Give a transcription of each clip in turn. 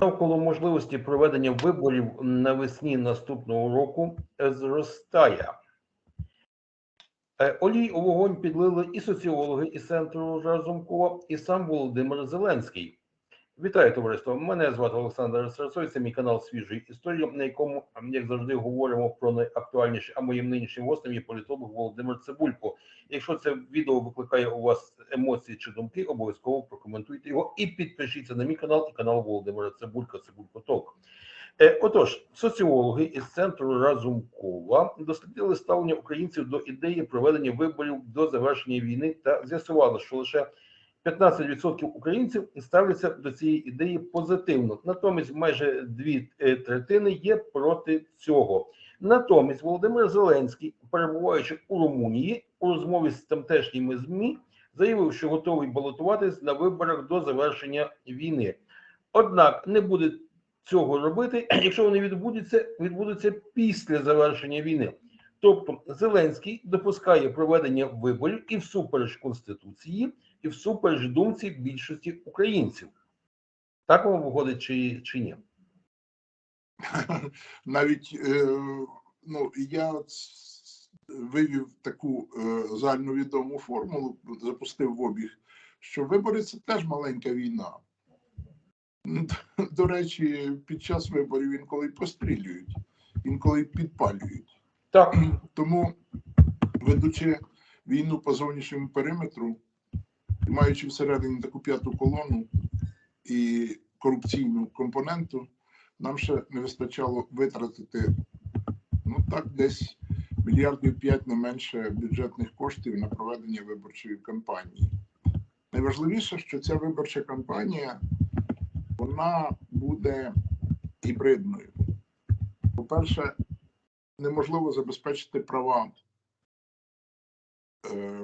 навколо можливості проведення виборів навесні наступного року е, зростає. Е, Олій у вогонь підлили і соціологи із центру Разумкова, і сам Володимир Зеленський. Вітаю, товариство. Мене звати Олександр Сарасой. Це мій канал Свіжої історії, на якому, як завжди, говоримо про найактуальніші, а моїм нинішнім гостем є політолог Володимир Цибулько. Якщо це відео викликає у вас емоції чи думки, обов'язково прокоментуйте його і підпишіться на мій канал і канал Володимира Цибулька Цибулько Ток. Е, Отож, соціологи із центру Разумкова дослідили ставлення українців до ідеї проведення виборів до завершення війни та з'ясували, що лише 15% українців ставляться до цієї ідеї позитивно. Натомість, майже дві е, третини є проти цього. Натомість, Володимир Зеленський, перебуваючи у Румунії, у розмові з тамтешніми змі, заявив, що готовий балотуватись на виборах до завершення війни. Однак не буде цього робити, якщо вони відбудуться, відбудуться після завершення війни. Тобто Зеленський допускає проведення виборів і всупереч конституції, і всупереч думці більшості українців. Так вам виходить чи, чи ні? навіть е, ну я вивів таку е, загальновідому формулу, запустив в обіг, що вибори це теж маленька війна. До речі, під час виборів інколи пострілюють, інколи підпалюють. Так, Тому, ведучи війну по зовнішньому периметру, маючи всередині таку п'яту колону і корупційну компоненту, нам ще не вистачало витратити ну так, десь мільярдів п'ять не менше бюджетних коштів на проведення виборчої кампанії. Найважливіше, що ця виборча кампанія вона буде гібридною. По-перше, неможливо забезпечити права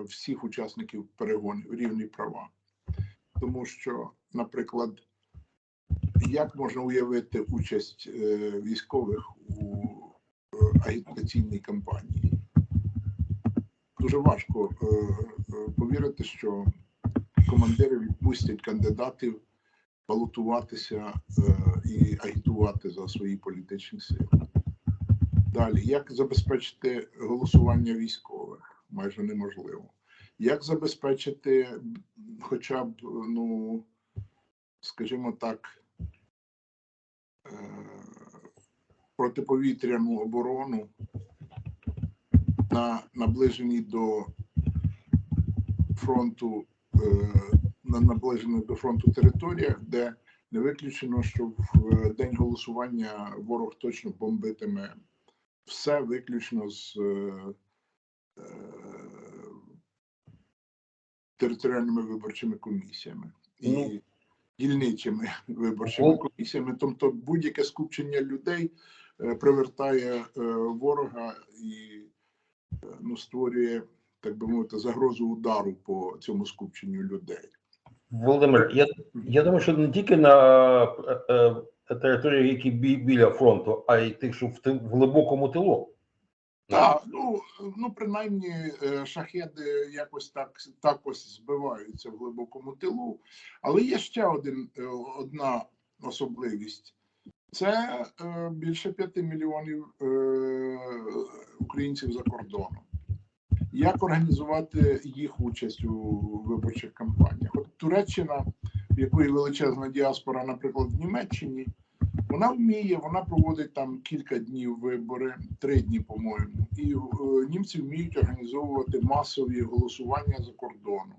всіх учасників перегонів, рівні права. Тому що, наприклад, як можна уявити участь е, військових у е, агітаційній кампанії? Дуже важко е, е, повірити, що командири відпустять кандидатів балотуватися е, і агітувати за свої політичні сили. Далі, як забезпечити голосування військових? Майже неможливо. Як забезпечити хоча б, ну, скажімо так, е, протиповітряну оборону на наближеній до фронту, е, на наближених до фронту територіях, де не виключено, що в е, день голосування ворог точно бомбитиме все виключно з територіальними виборчими комісіями і Ну. дільничими виборчими комісіями. Тобто будь-яке скупчення людей е, привертає е, ворога і е, ну, створює, так би мовити, загрозу удару по цьому скупченню людей. Володимир, я, я думаю, що не тільки на е, е, території, які бі, біля фронту, а й тих, що в, в глибокому тилу. Так, ну, ну принаймні е, шахеди якось так, ось збиваються в глибокому тилу. Але є ще один, е, одна особливість. Це е, більше п'яти мільйонів українців за кордоном. Як організувати їх участь у виборчих кампаніях? От Туреччина, в якої величезна діаспора, наприклад, в Німеччині, вона вміє, вона проводить там кілька днів вибори, три дні, по-моєму, і е, німці вміють організовувати масові голосування за кордоном.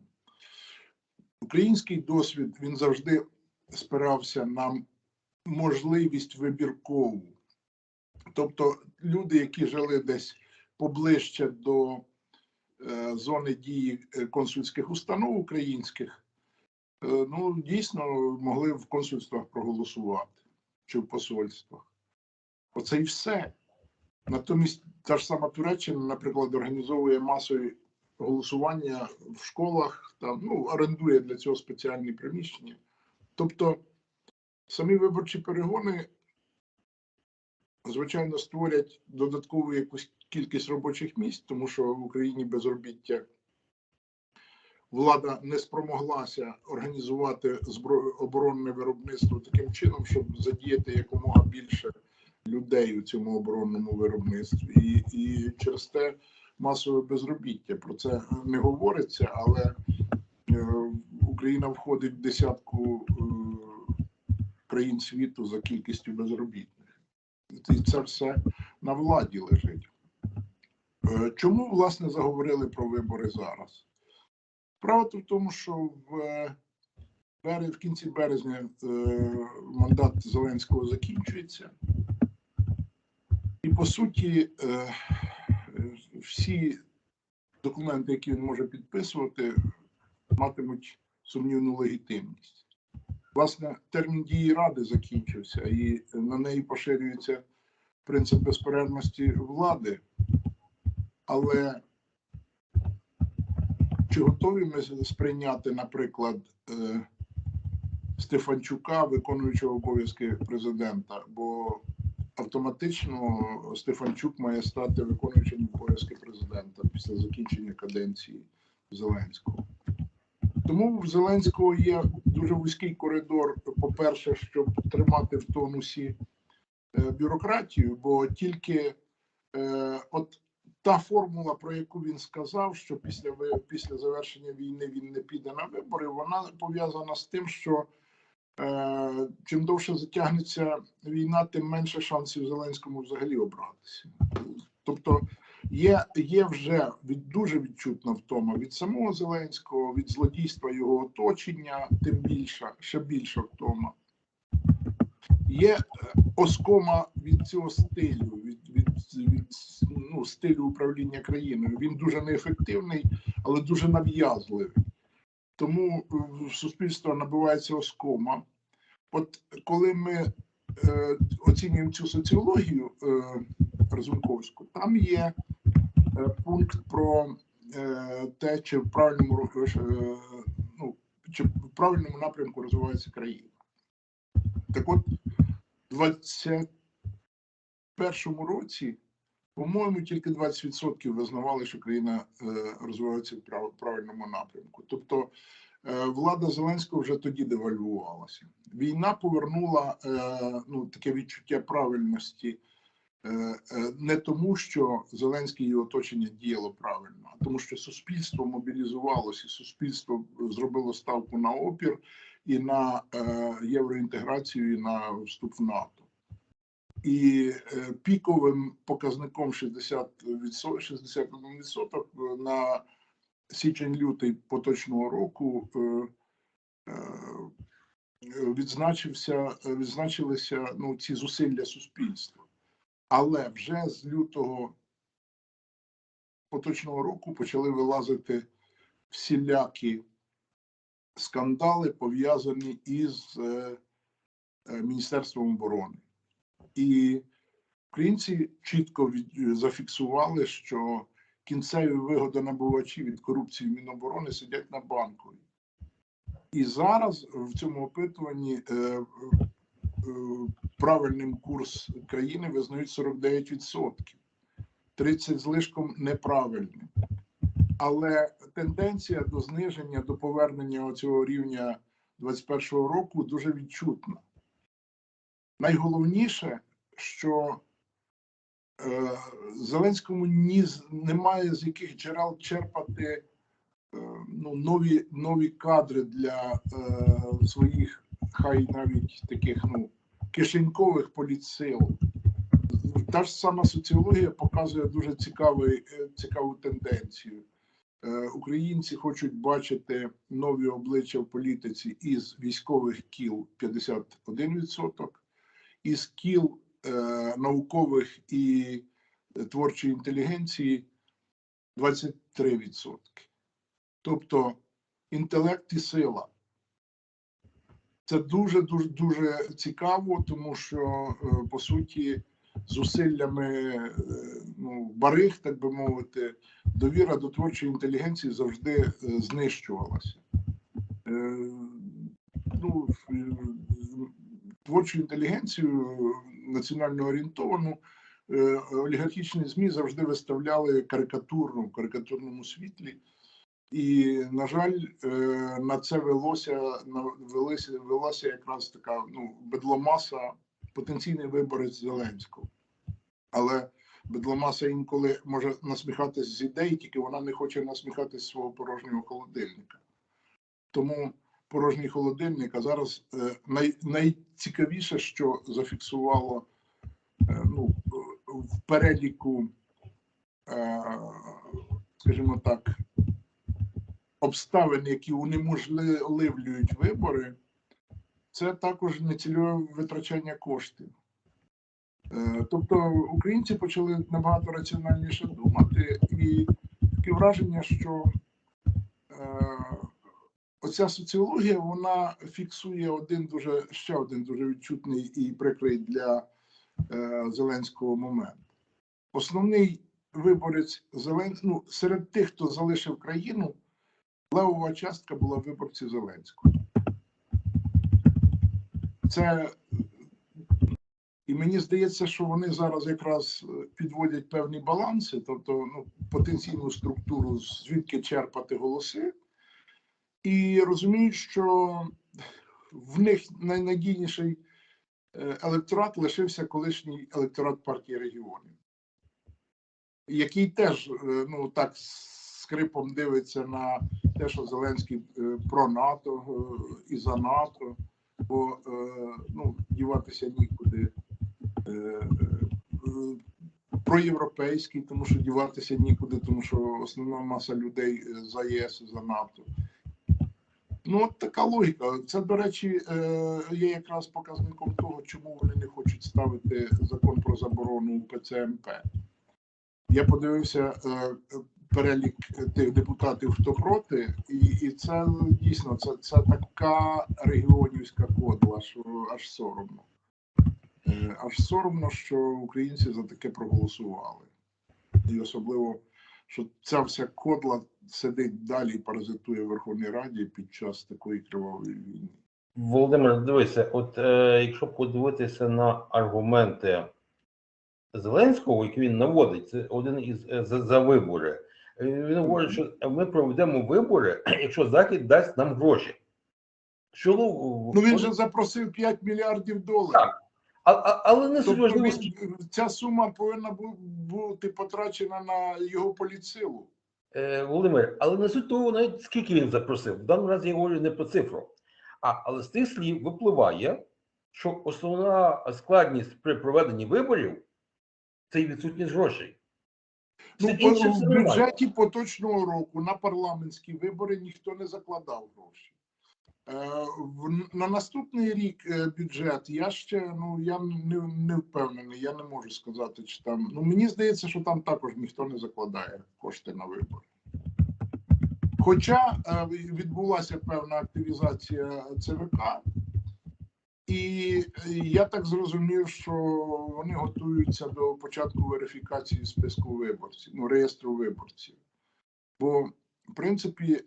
Український досвід він завжди спирався на можливість вибіркову. Тобто люди, які жили десь поближче до е, зони дії е, консульських установ українських, е, ну дійсно могли в консульствах проголосувати чи в посольствах. Оце і все. Натомість та ж сама Туреччина, наприклад, організовує масові голосування в школах, там, ну, орендує для цього спеціальні приміщення. Тобто самі виборчі перегони, звичайно, створять додаткову якусь кількість робочих місць, тому що в Україні безробіття влада не спромоглася організувати збро... оборонне виробництво таким чином, щоб задіяти якомога більше людей у цьому оборонному виробництві, і, і через те масове безробіття. Про це не говориться, але е, Україна входить в десятку е, країн світу за кількістю безробітних. І це все на владі лежить. Е, Чому власне заговорили про вибори зараз? Справа в тому, що в, е, в кінці березня е, мандат Зеленського закінчується, і по суті, е, всі документи, які він може підписувати, матимуть сумнівну легітимність. Власне, термін дії ради закінчився, і на неї поширюється принцип безперервності влади. Але чи готові ми сприйняти, наприклад, е, Стефанчука, виконуючого обов'язки президента? Бо автоматично Стефанчук має стати виконуючим обов'язки президента після закінчення каденції Зеленського. Тому в Зеленського є дуже вузький коридор, по-перше, щоб тримати в тонусі е, бюрократію, бо тільки е, от та формула, про яку він сказав, що після після завершення війни він не піде на вибори, вона пов'язана з тим, що е, чим довше затягнеться війна, тим менше шансів Зеленському взагалі обратися. Тобто є, є вже від, дуже відчутна втома від самого Зеленського, від злодійства його оточення, тим більша, ще більша втома. Є е, оскома від цього стилю, стилю управління країною. Він дуже неефективний, але дуже нав'язливий. Тому е, суспільство набувається оскома. От коли ми е, оцінюємо цю соціологію е, Разумковську, там є е, пункт про е, те, чи в правильному е, ну, чи в правильному напрямку розвивається країна. Так от, в 21 році, по-моєму, тільки 20% визнавали, що країна е, розвивається в прав- правильному напрямку. Тобто е, влада Зеленського вже тоді девальвувалася. Війна повернула е, ну, таке відчуття правильності не тому, що Зеленський і оточення діяло правильно, а тому, що суспільство мобілізувалося, суспільство зробило ставку на опір і на євроінтеграцію, і на вступ в НАТО. І е, піковим показником 60%, 61% на січень-лютий поточного року е, е, відзначився, відзначилися ну, ці зусилля суспільства. Але вже з лютого поточного року почали вилазити всілякі скандали, пов'язані із е, е, Міністерством оборони. І українці чітко зафіксували, що кінцеві вигодонабувачі від корупції Міноборони сидять на банковій. І зараз в цьому опитуванні е, е, правильним курс країни визнають 49%. 30 з лишком неправильним. Але тенденція до зниження, до повернення цього рівня 2021 року дуже відчутна. Найголовніше, що е, Зеленському ні немає з яких джерел черпати е, ну, нові, нові кадри для е, своїх, хай навіть таких ну, кишенькових політсил. Та ж сама соціологія показує дуже цікавий, е, цікаву тенденцію. Е, Українці хочуть бачити нові обличчя в політиці із військових кіл 51%, із кіл е, наукових і творчої інтелігенції 23%. Тобто інтелект і сила. Це дуже дуже дуже цікаво, тому що е, по суті зусиллями е, ну, бариг, так би мовити, довіра до творчої інтелігенції завжди е, знищувалася. Е, Ну, е, творчу інтелігенцію національно орієнтовану е, олігархічні ЗМІ завжди виставляли карикатурно в карикатурному світлі. І, на жаль, е, на це велося на- велася якраз така ну, бедломаса, потенційний виборець Зеленського. Але бедломаса інколи може насміхатись з ідей, тільки вона не хоче насміхатись з свого порожнього холодильника. Тому порожній холодильник, а зараз е, най, найцікавіше, що зафіксувало е, ну, в переліку, е, скажімо так, обставин, які унеможливлюють вибори, це також нецільове витрачання коштів. Тобто українці почали набагато раціональніше думати, і таке враження, що оця соціологія вона фіксує один дуже ще один дуже відчутний і прикрий для е, Зеленського момент. Основний виборець Зеленського, ну, серед тих, хто залишив країну, левова частка була виборців Зеленського. Це і мені здається, що вони зараз якраз е, підводять певні баланси, тобто ну, потенційну структуру, звідки черпати голоси, і розуміють, що в них найнадійніший е, електорат лишився колишній електорат партії регіонів, який теж е, ну так скрипом дивиться на те, що Зеленський е, про НАТО і за НАТО, бо ну, діватися нікуди. Проєвропейський, тому що діватися нікуди, тому що основна маса людей за ЄС за НАТО. Ну, от така логіка. Це, до речі, е, є якраз показником того, чому вони не хочуть ставити закон про заборону ПЦМП. Я подивився е, перелік тих депутатів, хто проти, і, і це дійсно це, це така регіонівська кодла, що аж соромно. Е, Аж соромно, що українці за таке проголосували. І особливо, що ця вся кодла сидить далі і паразитує в Верховній Раді під час такої кривавої війни. Володимир, дивися, от е, якщо подивитися на аргументи Зеленського, які він наводить, це один із е, за, за вибори. Е, Він говорить, що ми проведемо вибори, якщо Захід дасть нам гроші. Що Ну він же запросив 5 мільярдів доларів. Так. а, а, але не Тобто він, ця сума повинна бути потрачена на його політсилу. Е, Володимир, але не суть того, навіть скільки він запросив. В даному разі я говорю не про цифру. А, але з тих слів випливає, що основна складність при проведенні виборів це і відсутність грошей. Ну, Все інше в бюджеті поточного року на парламентські вибори ніхто не закладав гроші. Е, на наступний рік е, бюджет я ще ну я не, не впевнений, я не можу сказати, чи там. Ну мені здається, що там також ніхто не закладає кошти на вибори. Хоча е, відбулася певна активізація ЦВК, і я так зрозумів, що вони готуються до початку верифікації списку виборців, ну реєстру виборців. Бо, в принципі,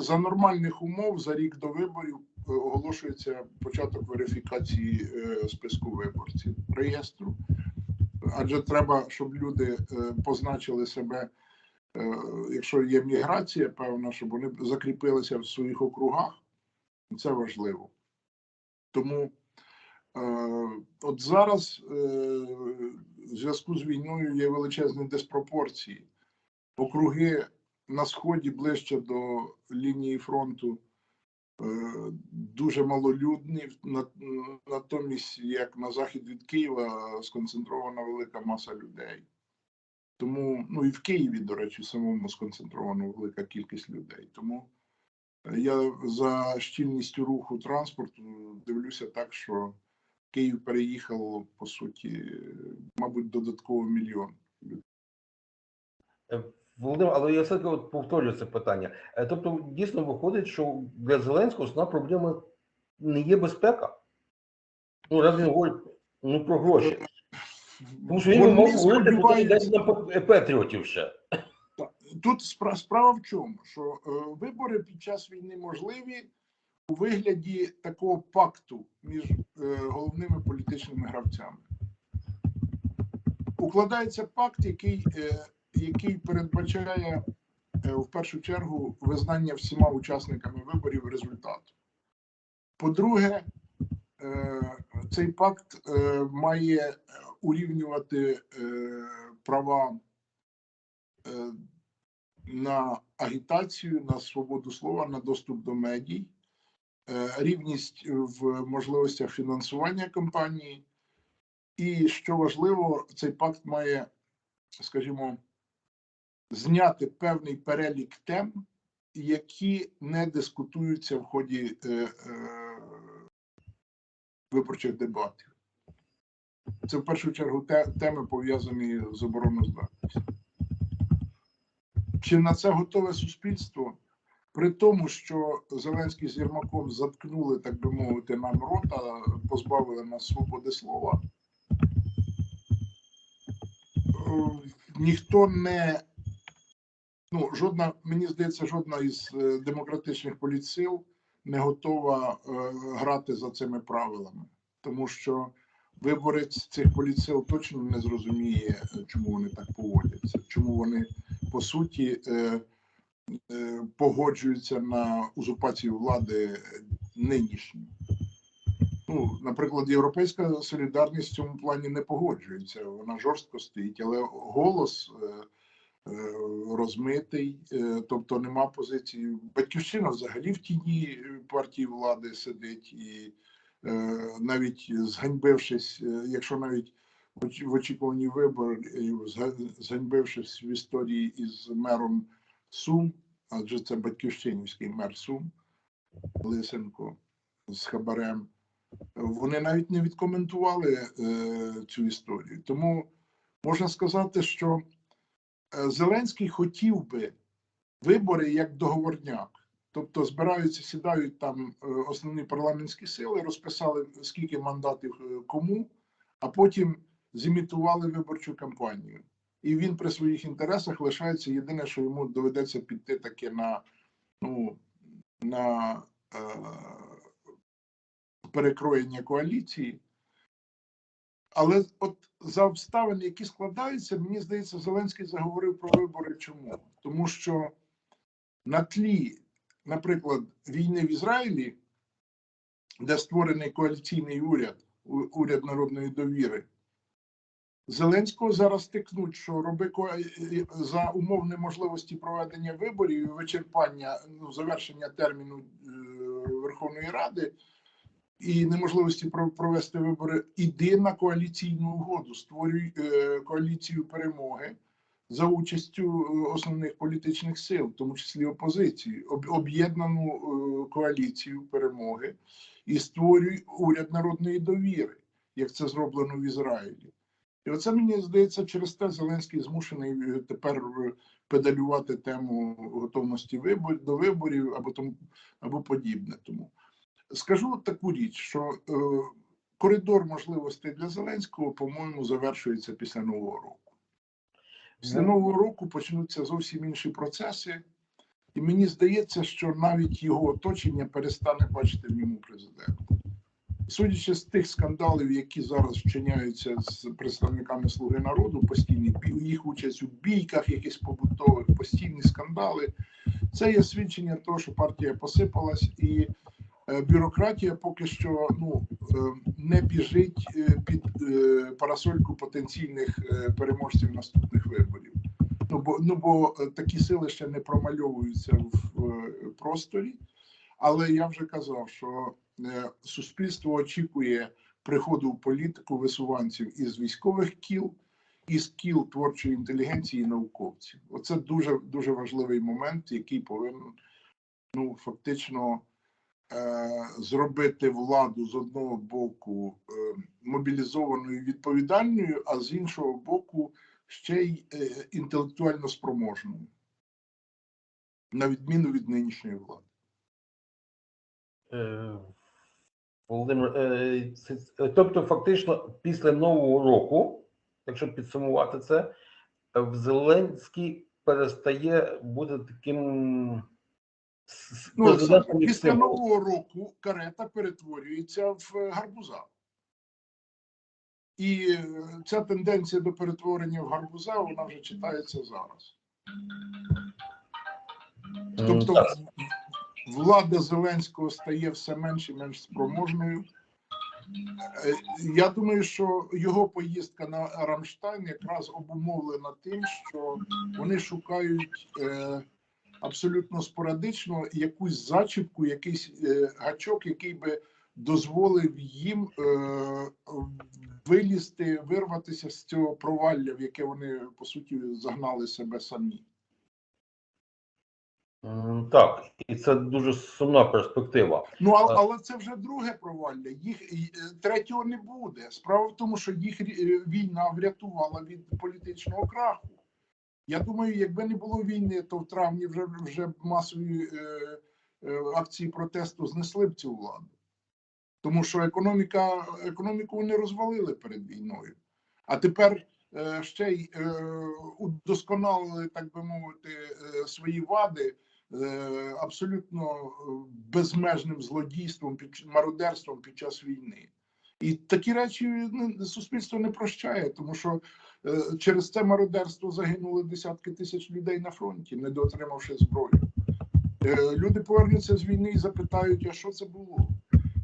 за нормальних умов за рік до виборів е, оголошується початок верифікації е, списку виборців реєстру. Адже треба, щоб люди е, позначили себе, якщо є міграція, певна, щоб вони закріпилися в своїх округах. Це важливо. Тому от зараз в зв'язку з війною є величезні диспропорції. Округи на сході ближче до лінії фронту е, дуже малолюдні. Натомість, як на захід від Києва, сконцентрована велика маса людей. Тому, ну і в Києві, до речі, самому сконцентрована велика кількість людей. Тому е, я за щільністю руху транспорту дивлюся так, що Київ переїхало, по суті, мабуть, додатково мільйон. Е, Володимир, але я все-таки повторюю це питання. Е, Тобто, дійсно виходить, що для Зеленського основна проблема не є безпека. Ну, раз він говорить ну, про гроші. Тому що він мав говорити про сподіваються- дайте Петріотів ще. Тут справа в чому? Що е, вибори під час війни можливі у вигляді такого пакту між е, головними політичними гравцями. Укладається пакт, який, е, який передбачає е, в першу чергу визнання всіма учасниками виборів результату. По-друге, е, цей пакт е, має урівнювати права на агітацію, на свободу слова, на доступ до медій, рівність в можливостях фінансування кампанії. І що важливо, цей пакт має, скажімо, зняти певний перелік тем, які не дискутуються в ході е, е, виборчих дебатів. Це в першу чергу те, теми пов'язані з обороноздатністю. Чи на це готове суспільство? При тому, що Зеленський з Єрмаком заткнули, так би мовити, нам рота, позбавили нас свободи слова. Е, Ніхто не ну, жодна, мені здається, жодна із е, демократичних політсил не готова е, грати за цими правилами, тому що виборець цих політсил точно не зрозуміє, е, чому вони так поводяться, чому вони по суті погоджуються на узурпацію влади нинішньої. Ну, наприклад, Європейська солідарність в цьому плані не погоджується. Вона жорстко стоїть, але голос розмитий, е, тобто нема позиції. Батьківщина взагалі в тіні партії влади сидить і е, навіть зганьбившись, е, якщо навіть в очікуванні виборів, зганьбившись в історії із мером Сум, адже це батьківщинівський мер Сум Лисенко з хабарем. Вони навіть не відкоментували е, цю історію. Тому можна сказати, що е, Зеленський хотів би вибори як договорняк. Тобто збираються, сідають там е, основні парламентські сили, розписали скільки мандатів е, кому, а потім зімітували виборчу кампанію. І він при своїх інтересах лишається єдине, що йому доведеться піти таке на, ну, на е, перекроєння коаліції. Але от за обставин, які складаються, мені здається, Зеленський заговорив про вибори. Чому? Тому що на тлі, наприклад, війни в Ізраїлі, де створений коаліційний уряд, уряд народної довіри, Зеленського зараз тикнуть, що роби ко- за умов неможливості проведення виборів і вичерпання ну, завершення терміну е, Верховної Ради і неможливості про- провести вибори, іди на коаліційну угоду, створюй е, коаліцію перемоги за участю е, основних політичних сил, в тому числі опозиції, об'єднану е, коаліцію перемоги і створюй уряд народної довіри, як це зроблено в Ізраїлі. І оце мені здається, через те Зеленський змушений тепер педалювати тему готовності вибор до виборів або тому або подібне. Тому скажу таку річ, що е, коридор можливостей для Зеленського, по-моєму, завершується після нового року. Після нового року почнуться зовсім інші процеси, і мені здається, що навіть його оточення перестане бачити в ньому президента. Судячи з тих скандалів, які зараз вчиняються з представниками Слуги народу, постійні їх участь у бійках, якихось побутових, постійні скандали, це є свідчення того, що партія посипалась, і бюрократія поки що ну, е, не біжить е, під е, парасольку потенційних е, переможців наступних виборів. Ну бо ну бо е, такі сили ще не промальовуються в е, просторі. Але я вже казав, що е, суспільство очікує приходу в політику висуванців із військових кіл, із кіл творчої інтелігенції і науковців. Оце дуже дуже важливий момент, який повинен ну фактично е, зробити владу з одного боку е, мобілізованою відповідальною, а з іншого боку, ще й е, інтелектуально спроможною, на відміну від нинішньої влади. Е, Володимир, е, е, тобто, фактично, після нового року, якщо підсумувати це, е, в Зеленський перестає бути таким Ну, після нового року карета перетворюється в е, гарбуза. І е, ця тенденція до перетворення в гарбуза вона вже читається зараз. Тобто влада Зеленського стає все менш і менш спроможною. Е, Я думаю, що його поїздка на Рамштайн якраз обумовлена тим, що вони шукають е, абсолютно спорадично якусь зачіпку, якийсь е, гачок, який би дозволив їм е, вилізти, вирватися з цього провалля, в яке вони по суті загнали себе самі. Так, і це дуже сумна перспектива. Ну, а, але це вже друге провалля. Їх е, третього не буде. Справа в тому, що їх е, війна врятувала від політичного краху. Я думаю, якби не було війни, то в травні вже вже масові е, е, акції протесту знесли б цю владу. Тому що економіка, економіку вони розвалили перед війною. А тепер е, ще й е, удосконалили, так би мовити, е, свої вади е, абсолютно е, безмежним злодійством, під мародерством під час війни. І такі речі ну, суспільство не прощає, тому що через це мародерство загинули десятки тисяч людей на фронті, не дотримавши зброю. Е, Люди повернуться з війни і запитають, а що це було?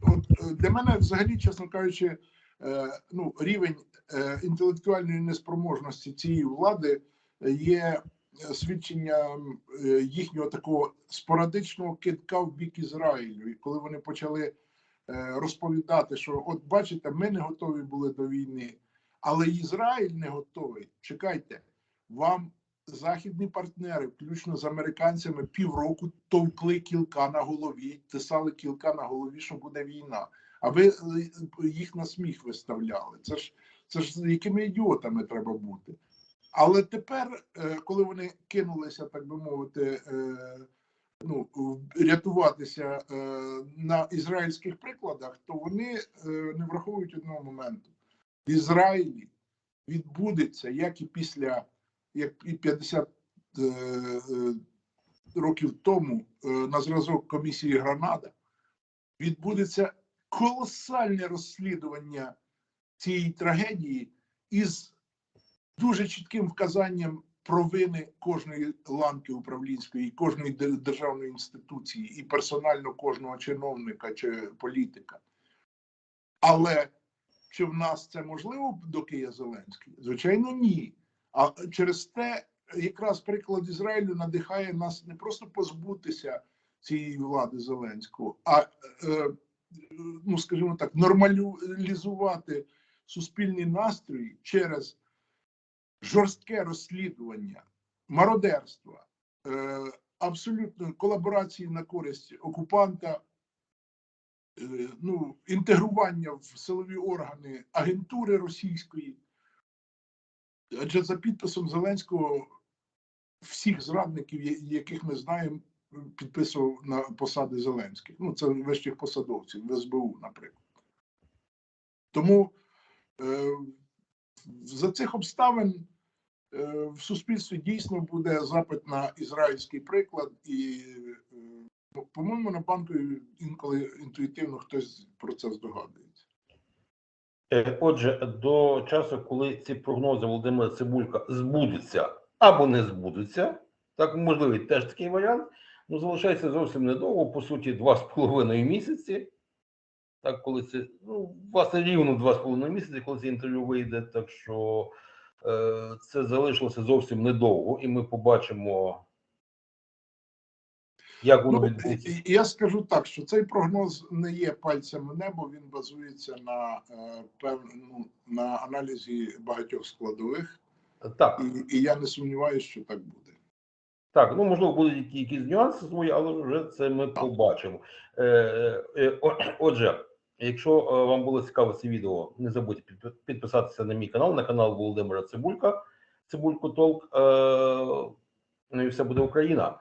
От е, для мене, взагалі, чесно кажучи, е, ну, рівень е, інтелектуальної неспроможності цієї влади е, є е, свідченням е, їхнього такого спорадичного кидка в бік Ізраїлю. І коли вони почали е, розповідати, що от бачите, ми не готові були до війни, але Ізраїль не готовий. Чекайте, вам західні партнери, включно з американцями, півроку товкли кілка на голові, тисали кілка на голові, що буде війна. А ви е, їх на сміх виставляли. Це ж це ж якими ідіотами треба бути. Але тепер, е, коли вони кинулися, так би мовити, е, ну, рятуватися на ізраїльських прикладах, то вони не враховують одного моменту. В Ізраїлі відбудеться, як і після як і 50 е, е, років тому е, на зразок комісії Гранада, відбудеться колосальне розслідування цієї трагедії із дуже чітким вказанням провини кожної ланки управлінської, кожної державної інституції, і персонально кожного чиновника чи політика. Але чи в нас це можливо, доки є Зеленський? Звичайно, ні. А через те, якраз приклад Ізраїлю надихає нас не просто позбутися цієї влади Зеленського, а е, ну скажімо так, нормалізувати суспільні настрої через жорстке розслідування, мародерства, е, абсолютно колаборації на користь окупанта, ну, інтегрування в силові органи агентури російської. Адже за підписом Зеленського всіх зрадників, яких ми знаємо, підписував на посади Зеленських. Ну, це вищих посадовців в СБУ, наприклад. Тому е, за цих обставин е, в суспільстві дійсно буде запит на ізраїльський приклад, і, е, по-моєму, на банку інколи інтуїтивно хтось про це здогадується. Е, Отже, до часу, коли ці прогнози Володимира Цибулька збудуться або не збудуться, так можливий теж такий варіант. Ну, залишається зовсім недовго, по суті, два з половиною місяці. Так, коли це, ну, власне, рівно два з половиною місяці, коли це інтерв'ю вийде, так що е, це залишилося зовсім недовго, і ми побачимо, як воно Ну, відбудеться. я скажу так, що цей прогноз не є пальцем в небо, він базується на е, певному на аналізі багатьох складових, Так. і, і я не сумніваюся, що так буде. Так, ну можливо, будуть якісь нюанси свої, але вже це ми побачимо. Е, е, Отже, якщо е, вам було цікаво це відео, не забудьте підписатися на мій канал, на канал Володимира Цибулька, Цибулько Толк. Е, Ну і все буде Україна.